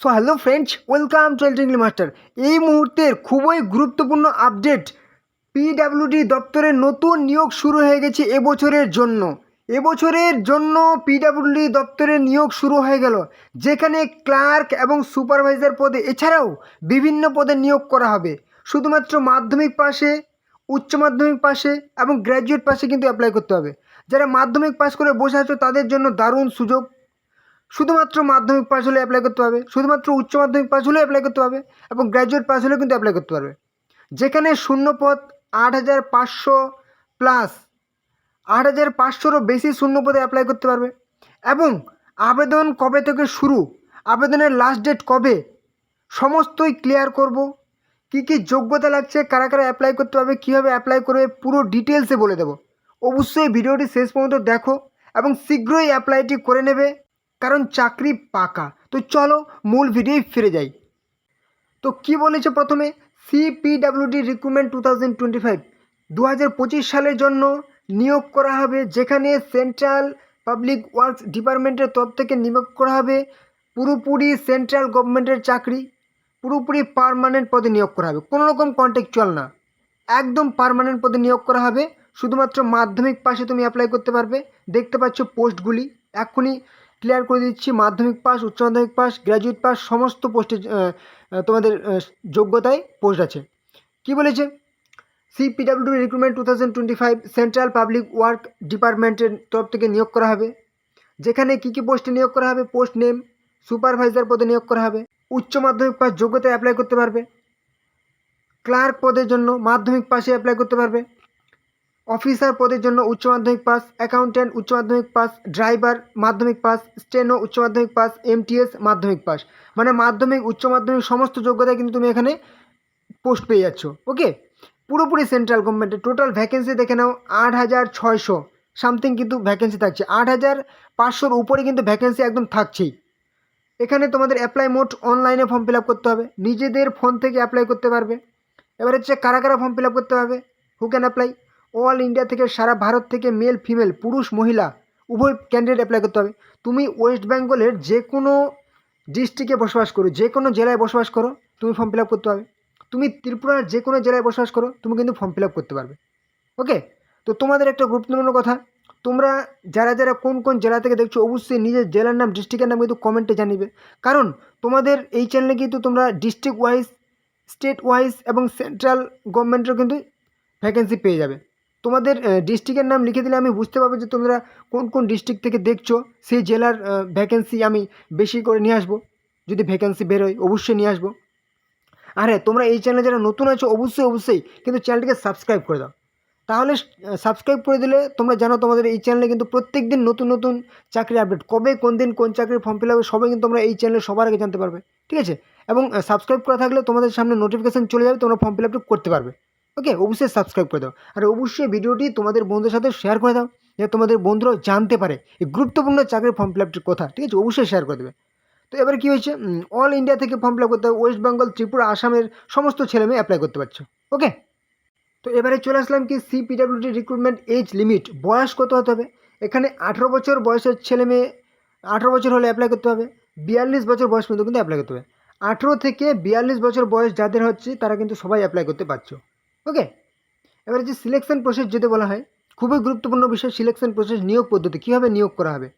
So hello friends welcome to এলটিংলি master এই মুহূর্তের খুবই গুরুত্বপূর্ণ আপডেট পিডাব্লিউডি দপ্তরের নতুন নিয়োগ শুরু হয়ে গেছে এবছরের জন্য। এবছরের জন্য পিডাব্লিউডি দপ্তরের নিয়োগ শুরু হয়ে গেল, যেখানে ক্লার্ক এবং সুপারভাইজার পদে, এছাড়াও বিভিন্ন পদে নিয়োগ করা হবে। শুধুমাত্র মাধ্যমিক পাশে, উচ্চ মাধ্যমিক পাশে এবং গ্র্যাজুয়েট পাশে কিন্তু অ্যাপ্লাই করতে হবে। যারা মাধ্যমিক পাস করে বসে আছো, তাদের জন্য দারুণ সুযোগ শুধুমাত্র মাধ্যমিক পাস হলে অ্যাপ্লাই করতে হবে শুধুমাত্র উচ্চ মাধ্যমিক পাস হলে অ্যাপ্লাই করতে হবে এবং গ্র্যাজুয়েট পাস হলেও কিন্তু অ্যাপ্লাই করতে পারবে। যেখানে শূন্য পদ আট হাজার পাঁচশো প্লাস আট হাজার পাঁচশোরও বেশি শূন্য পদে অ্যাপ্লাই করতে পারবে, এবং আবেদন কবে থেকে শুরু, আবেদনের লাস্ট ডেট কবে, সমস্তই ক্লিয়ার করব। কী কী যোগ্যতা লাগছে, কারা কারা অ্যাপ্লাই করতে পারবে, কীভাবে অ্যাপ্লাই করবে, পুরো ডিটেলসে বলে দেবো। অবশ্যই ভিডিওটি শেষ পর্যন্ত দেখো, এবং শীঘ্রই অ্যাপ্লাইটি করে নেবে। কারণ চাকরি পাকা। তো চলো মূল ভিডিওয় ফিরে যাই। তো কি বলেছে প্রথমে? CPWD recruitment two thousand twenty five দু হাজার পঁচিশ সালের জন্য নিয়োগ করা হবে, যেখানে সেন্ট্রাল পাবলিক ওয়ার্কস ডিপার্টমেন্টের তরফ থেকে নিয়োগ করা হবে। পুরোপুরি সেন্ট্রাল গভর্নমেন্টের চাকরি, পুরোপুরি পারমানেন্ট পদে নিয়োগ করা হবে। কোনো রকম কন্ট্যাকচুয়াল না। একদম পারমানেন্ট পদে নিয়োগ করা হবে। শুধুমাত্র মাধ্যমিক পাশে তুমি অ্যাপ্লাই করতে পারবে। দেখতে পাচ্ছ পোস্টগুলি এক্ষুনি ক্লিয়ার করে দিচ্ছি, মাধ্যমিক পাস উচ্চ মাধ্যমিক পাস গ্র্যাজুয়েট পাস সমস্ত পোস্টে তোমাদের যোগ্যতায় পোস্ট আছে কি বলেছে? CPW recruitment two thousand twenty five central public work ডিপার্টমেন্টের তরফ থেকে নিয়োগ করা হবে। যেখানে কী কী পোস্টে নিয়োগ করা হবে? পোস্ট নেম সুপারভাইজার পদে নিয়োগ করা হবে। উচ্চ মাধ্যমিক পাস যোগ্যতায় অ্যাপ্লাই করতে পারবে। ক্লার্ক পদের জন্য মাধ্যমিক পাশে অ্যাপ্লাই করতে পারবে। অফিসার পদের জন্য উচ্চ মাধ্যমিক পাস, অ্যাকাউন্ট্যান্ট উচ্চ মাধ্যমিক পাস, ড্রাইভার মাধ্যমিক পাস, স্টেনো উচ্চ মাধ্যমিক পাস, এমটিএস মাধ্যমিক পাস। মানে মাধ্যমিক, উচ্চ মাধ্যমিক সমস্ত যোগ্যতায় কিন্তু তুমি এখানে পোস্ট পেয়ে যাচ্ছ, ওকে? পুরোপুরি সেন্ট্রাল গভর্নমেন্টের টোটাল ভ্যাকেন্সি দেখে নাও, আট হাজার ছয়শো, সামথিং কিন্তু ভ্যাকেন্সি থাকছে। আট হাজার পাঁচশোর উপরে কিন্তু ভ্যাকেন্সি একদম থাকছেই। এখানে তোমাদের অ্যাপ্লাই মোট অনলাইনে ফর্ম ফিল করতে হবে। নিজেদের ফোন থেকে অ্যাপ্লাই করতে পারবে। এবার হচ্ছে কারা কারা ফর্ম ফিল করতে হবে? Who can apply all India থেকে সারা ভারত থেকে মেল ফিমেল পুরুষ, মহিলা, উভয় ক্যান্ডিডেট অ্যাপ্লাই করতে হবে। তুমি ওয়েস্ট বেঙ্গলের যে কোনো ডিস্ট্রিক্টে বসবাস করো, যে কোনো জেলায় বসবাস করো, তুমি ফর্ম ফিল আপ করতে হবে তুমি ত্রিপুরার যে কোনো জেলায় বসবাস করো, তুমি কিন্তু ফর্ম ফিল আপ করতে পারবে। ওকে তো তোমাদের একটা গুরুত্বপূর্ণ কথা, তোমরা যারা যারা কোন কোন জেলা থেকে দেখছ, অবশ্যই নিজের জেলার নাম ডিস্ট্রিক্টের নাম কিন্তু কমেন্টে জানিবে। কারণ তোমাদের এই চ্যানেলে কিন্তু তোমরা ডিস্ট্রিক্ট ওয়াইজ স্টেট ওয়াইজ এবং সেন্ট্রাল গভর্নমেন্টেরও কিন্তু ভ্যাকেন্সি পেয়ে যাবে। তোমাদের ডিস্ট্রিক্টের নাম লিখে দিলে আমি বুঝতে পারব যে তোমরা কোন কোন ডিস্ট্রিক্ট থেকে দেখছ। সেই জেলার ভ্যাকেন্সি আমি বেশি করে নিয়ে আসব। যদি ভ্যাকেন্সি বেরোয়, অবশ্যই নিয়ে আসব। আর হ্যাঁ তোমরা এই চ্যানেলে যারা নতুন আছো, অবশ্যই অবশ্যই কিন্তু চ্যানেলটিকে সাবস্ক্রাইব করে দাও। তাহলে সাবস্ক্রাইব করে দিলে তোমরা জানো তোমাদের এই চ্যানেলে কিন্তু প্রত্যেক দিন নতুন নতুন চাকরি আপডেট কবে, কোন দিন কোন চাকরির ফর্ম ফিল হবে, সবাই কিন্তু তোমরা এই চ্যানেলে সবার আগে জানতে পারবে। ঠিক আছে? এবং সাবস্ক্রাইব করা থাকলে তোমাদের সামনে নোটিফিকেশান চলে যাবে, তোমরা ফর্ম ফিল করতে পারবে। ওকে অবশ্যই সাবস্ক্রাইব করে দাও। আর অবশ্যই ভিডিওটি তোমাদের বন্ধুদের সাথে শেয়ার করে দাও, যাতে তোমাদের বন্ধুরাও জানতে পারে এই গুরুত্বপূর্ণ চাকরির ফর্ম ফিল আপটির কথা। ঠিক আছে, অবশ্যই শেয়ার করে দেবে। তো এবার কী হয়েছে? অল ইন্ডিয়া থেকে ফর্ম ফিল আপ করতে হবে। ওয়েস্ট বেঙ্গল ত্রিপুরা, আসামের সমস্ত ছেলে মেয়ে অ্যাপ্লাই করতে পারছ। ওকে তো এবারে চলে আসলাম কি? সিপিডাব্লিউডি রিক্রুটমেন্ট এজ লিমিট বয়স কত হতে হবে? এখানে আঠেরো বছর বয়সের ছেলে মেয়ে, আঠেরো বছর হলে অ্যাপ্লাই করতে হবে। বিয়াল্লিশ বছর বয়স পর্যন্ত কিন্তু অ্যাপ্লাই করতে হবে। আঠেরো থেকে বিয়াল্লিশ বছর বয়স যাদের হচ্ছে, তারা কিন্তু সবাই অ্যাপ্লাই করতে পারছ। ওকে এবারে যে সিলেকশন প্রসেস যদি বলা হয়, খুবই গুরুত্বপূর্ণ বিষয় সিলেকশন প্রসেস নিয়োগ পদ্ধতি, কীভাবে নিয়োগ করা হবে?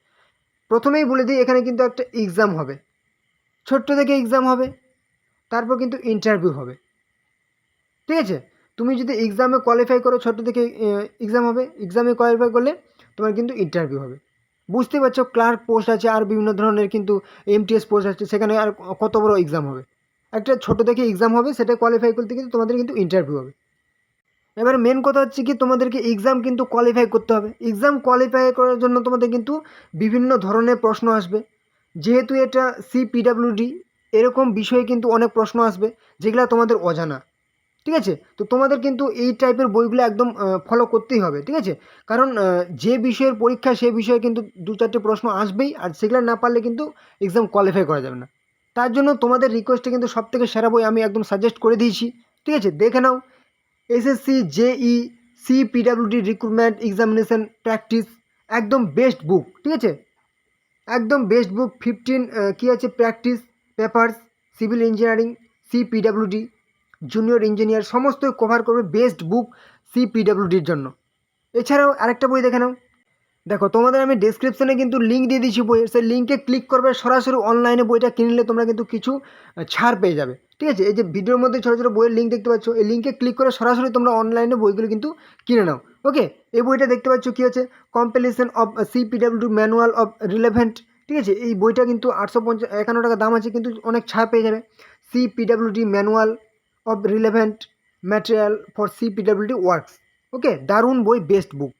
প্রথমেই বলে দিই, এখানে কিন্তু একটা এক্সাম হবে। ছোট্ট থেকে এক্সাম হবে, তারপর কিন্তু ইন্টারভিউ হবে। ঠিক আছে? তুমি যদি এক্সামে কোয়ালিফাই করো, ছোট্ট থেকে এক্সাম হবে এক্সামে কোয়ালিফাই করলে তোমার কিন্তু ইন্টারভিউ হবে। বুঝতে পারছ ক্লার্ক পোস্ট আছে, আর বিভিন্ন ধরনের কিন্তু এমটিএস পোস্ট আছে, সেখানে আর কত বড় এক্সাম হবে। একটা ছোট থেকে এক্সাম হবে, সেটা কোয়ালিফাই করতে কিন্তু তোমাদের কিন্তু ইন্টারভিউ হবে। এবার মেন কথা হচ্ছে কি, তোমাদেরকে এক্সাম কিন্তু কোয়ালিফাই করতে হবে। এক্সাম কোয়ালিফাই করার জন্য তোমাদের কিন্তু বিভিন্ন ধরনের প্রশ্ন আসবে। যেহেতু এটা সিপিডাব্লিউডি এরকম বিষয়ে কিন্তু অনেক প্রশ্ন আসবে, যেগুলো তোমাদের অজানা। ঠিক আছে? তো তোমাদের কিন্তু এই টাইপের বইগুলো একদম ফলো করতেই হবে, ঠিক আছে? কারণ যে বিষয়ের পরীক্ষা সেই বিষয়ে কিন্তু দু চারটে প্রশ্ন আসবেই, আর সেগুলো না পারলে কিন্তু এক্সাম কোয়ালিফাই করা যাবে না। তার জন্য তোমাদের রিকোয়েস্টে কিন্তু সব থেকে সেরা বই আমি একদম সাজেস্ট করে দিয়েছি, ঠিক আছে? দেখে নাও। SSC JE C PWD recruitment examination practice একদম বেস্ট বুক ঠিক আছে? একদম বেস্ট বুক ফিফটিন কী আছে? Practice papers civil engineering C PWD junior engineer সমস্ত কভার করবে বেস্ট বুক সি পিডাব্লিউডির জন্য। এছাড়াও আরেকটা বই দেখে নাও। দেখো, তোমাদের আমি ডিসক্রিপশনে কিন্তু লিঙ্ক দিয়ে দিয়েছি বইয়ের। সেই লিঙ্কে ক্লিক করবে, সরাসরি অনলাইনে বইটা কিনলে তোমরা কিন্তু কিছু ছাড় পেয়ে যাবে। ঠিক আছে? এই যে ভিডিওর মধ্যে ছোটো ছোটো বইয়ের লিঙ্ক দেখতে পাচ্ছ, এই লিঙ্কে ক্লিক করে সরাসরি তোমরা অনলাইনে বইগুলো কিন্তু কিনে নাও। ওকে এই বইটা দেখতে পাচ্ছ কী হচ্ছে? Compilation of C PW manual of relevant ঠিক আছে? এই বইটা কিন্তু আটশো পঞ্চাশ টাকা দাম আছে, কিন্তু অনেক ছাড় পেয়ে যাবে। C PWD manual of relevant material for C PWD works okay দারুণ বই বেস্ট বুক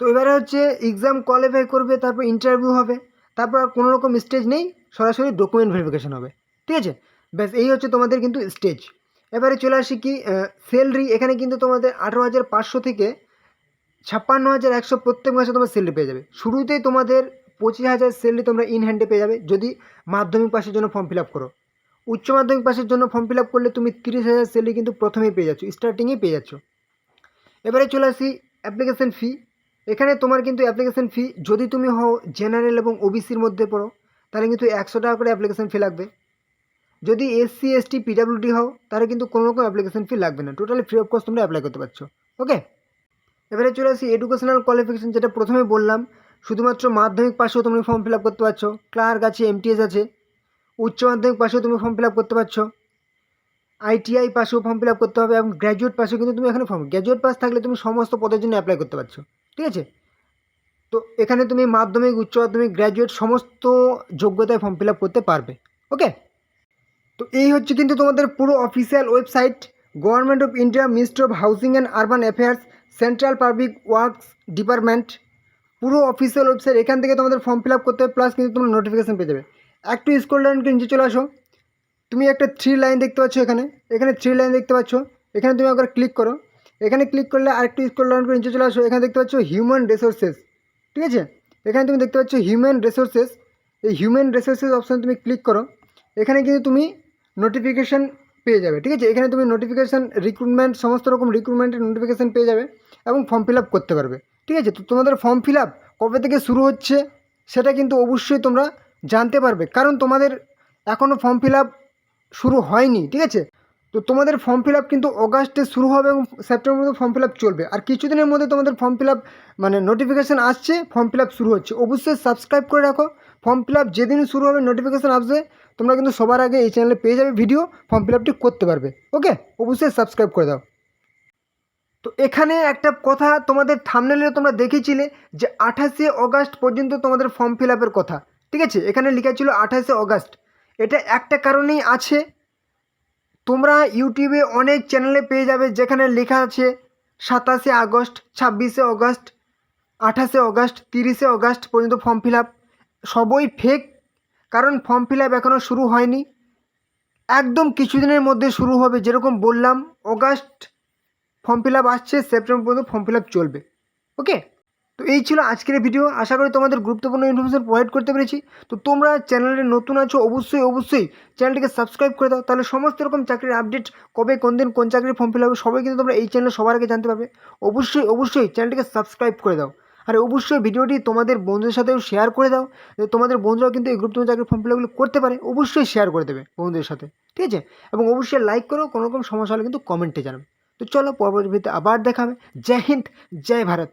তো এবারে হচ্ছে এক্সাম কোয়ালিফাই করবে, তারপর ইন্টারভিউ হবে, তারপর আর কোনো রকম স্টেজ নেই, সরাসরি ডকুমেন্ট ভেরিফিকেশন হবে, ঠিক আছে? ব্যাস, এই হচ্ছে তোমাদের কিন্তু স্টেজ এবারে চলে আসি কি স্যালারি এখানে কিন্তু তোমাদের আঠেরো হাজার পাঁচশো থেকে ছাপ্পান্ন হাজার একশো প্রত্যেক মাসে তোমার স্যালারি পেয়ে যাবে। শুরুতেই তোমাদের পঁচিশ হাজার স্যালারি তোমরা ইন হ্যান্ডে পেয়ে যাবে, যদি মাধ্যমিক পাশের জন্য ফর্ম ফিল আপ করো। উচ্চ মাধ্যমিক পাশের জন্য ফর্ম ফিল আপ করলে তুমি তিরিশ হাজার স্যালারি কিন্তু প্রথমেই পেয়ে যাচ্ছ স্টার্টিংয়েই পেয়ে যাচ্ছ। এবারে চলে আসি অ্যাপ্লিকেশন ফি এখানে তোমার কিন্তু অ্যাপ্লিকেশন ফি যদি তুমি হও জেনারেল এবং ওবিসির মধ্যে পড়ো, তাহলে কিন্তু একশো টাকা করে অ্যাপ্লিকেশন ফি লাগবে। যদি এসসি এসটি পিডাব্লিউডি হও, তাহলে কিন্তু কোনো রকম অ্যাপ্লিকেশন ফি লাগবে না। টোটালি ফ্রি অফ কস্ট তোমরা অ্যাপ্লাই করতে পারছ। ওকে এবারে চলে আসি এডুকেশনাল কোয়ালিফিকেশন যেটা প্রথমে বললাম, শুধুমাত্র মাধ্যমিক পাশেও তুমি ফর্ম ফিল আপ করতে পারছ। ক্লার্ক আছে এমটিএস আছে, উচ্চ মাধ্যমিক পাশেও তুমি ফর্ম ফিল আপ করতে পারছ। আইটিআই পাশেও ফর্ম ফিল আপ করতে হবে এবং গ্র্যাজুয়েট পাশেও কিন্তু তুমি এখানে ফর্ম গ্র্যাজুয়েট পাস থাকলে তুমি সমস্ত পদের জন্য অ্যাপ্লাই করতে পারছ। ঠিক আছে? তো এখানে তুমি মাধ্যমিক, উচ্চ মাধ্যমিক গ্র্যাজুয়েট সমস্ত যোগ্যতায় ফর্ম ফিল আপ করতে পারবে ওকে তো এই হচ্ছে কিন্তু তোমাদের পুরো official website government of India ministry of housing and urban affairs central public works department official website website এখান থেকে তোমাদের ফর্ম ফিল আপ করতে হবে প্লাস কিন্তু তোমরা নোটিফিকেশান পেয়ে যাবে। একটু স্কুল লাইনকে নিচে চলে আসো। তুমি একটা থ্রি লাইন দেখতে পাচ্ছ এখানে। এখানে থ্রি লাইন দেখতে পাচ্ছ। এখানে তুমি একবার ক্লিক করো। এখানে ক্লিক করলে আরেকটু স্কুল লাইন করে নিচে চলে আসো। এখানে দেখতে পাচ্ছ হিউম্যান রিসোর্সেস ঠিক আছে? এখানে তুমি দেখতে পাচ্ছ হিউম্যান রিসোর্সেস এই হিউম্যান রিসোর্সেস অপশান তুমি ক্লিক করো, এখানে কিন্তু তুমি নোটিফিকেশান পেয়ে যাবে, ঠিক আছে? এখানে তুমি নোটিফিকেশান রিক্রুটমেন্ট সমস্ত রকম রিক্রুটমেন্টের নোটিফিকেশান পেয়ে যাবে এবং ফর্ম ফিল করতে পারবে, ঠিক আছে? তো তোমাদের ফর্ম ফিল কবে থেকে শুরু হচ্ছে সেটা কিন্তু অবশ্যই তোমরা জানতে পারবে, কারণ তোমাদের এখনও ফর্ম ফিল শুরু হয়নি, ঠিক আছে? তো তোমাদের ফর্ম ফিল আপ কিন্তু অগাস্টে শুরু হবে এবং সেপ্টেম্বর মধ্যে ফর্ম ফিল আপ চলবে। আর কিছুদিনের মধ্যে তোমাদের ফর্ম ফিল আপ মানে নোটিফিকেশান আসছে ফর্ম ফিল আপ শুরু হচ্ছে। অবশ্যই সাবস্ক্রাইব করে রাখো। ফর্ম ফিল আপ যেদিন শুরু হবে নোটিফিকেশান আসবে। তোমরা কিন্তু সবার আগে এই চ্যানেলে পেয়ে যাবে ভিডিও ফর্ম ফিল আপটি করতে পারবে। ওকে অবশ্যই সাবস্ক্রাইব করে দাও। তো এখানে একটা কথা তোমাদের থামনেলে তোমরা দেখেছিলে যে আঠাশে অগাস্ট পর্যন্ত তোমাদের ফর্ম ফিল আপের কথা। ঠিক আছে? এখানে লেখা ছিল আঠাশে অগাস্ট এটা একটা কারণেই আছে। তোমরা ইউটিউবে অনেক চ্যানেলে পেয়ে যাবে যেখানে লেখা আছে সাতাশে আগস্ট, ছাব্বিশে অগস্ট, আঠাশে অগস্ট, তিরিশে অগস্ট পর্যন্ত ফর্ম ফিল আপ সবই ফেক কারণ ফর্ম ফিল আপ এখনও শুরু হয়নি। একদম কিছুদিনের মধ্যে শুরু হবে, যেরকম বললাম, অগাস্ট ফর্ম ফিল আপ আসছে সেপ্টেম্বর পর্যন্ত ফর্ম ফিল আপ চলবে। ওকে তো এই ছিল আজকের ভিডিও আশা করি তোমাদের গুরুত্বপূর্ণ ইনফরমেশন প্রোভাইড করতে পেরেছি। তো তোমরা চ্যানেলে নতুন আছো, অবশ্যই অবশ্যই চ্যানেলটিকে সাবস্ক্রাইব করে দাও। তাহলে সমস্ত রকম চাকরির আপডেট কবে, কোন দিন, কোন চাকরির ফর্ম ফিল হবে, সবাই কিন্তু তোমরা এই চ্যানেলে সবার আগে জানতে পারবে। অবশ্যই অবশ্যই চ্যানেলটিকে সাবস্ক্রাইব করে দাও। আর অবশ্যই ভিডিওটি তোমাদের বন্ধুদের সাথেও শেয়ার করে দাও। তোমাদের বন্ধুরাও কিন্তু এই গুরুত্বপূর্ণ চাকরির ফর্ম ফিল করতে পারে, অবশ্যই শেয়ার করে দেবে বন্ধুদের সাথে। ঠিক আছে? এবং অবশ্যই লাইক করো, কোনো রকম সমস্যা হলে কিন্তু কমেন্টে জানাবে। তো চলো পরবর্তী ভিডিওতে আবার দেখাবে জয় হিন্দ, জয় ভারত।